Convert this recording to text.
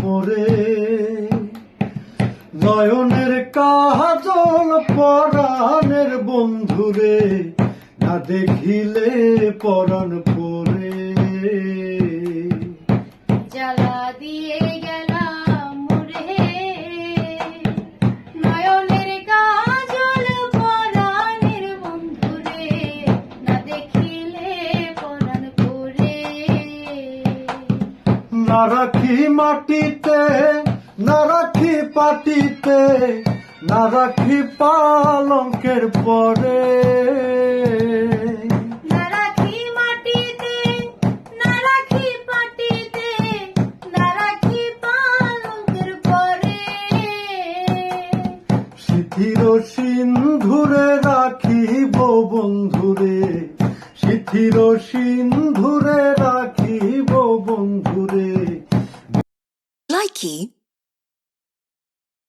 মোরে। নয়নের কাজল পরাণের বন্ধুরে না দেখিলে পরাণ পরে। জ্বালা দিয়ে না রাখি মাটিতে না রাখি পাটিতে না রাখি পালঙ্কের পরে। রাখি রাখি রাখি শিথির সিন্ধুরে রাখিব বন্ধুরে শিথির সিন্ধুরে রাখিব বন্ধুরে Likey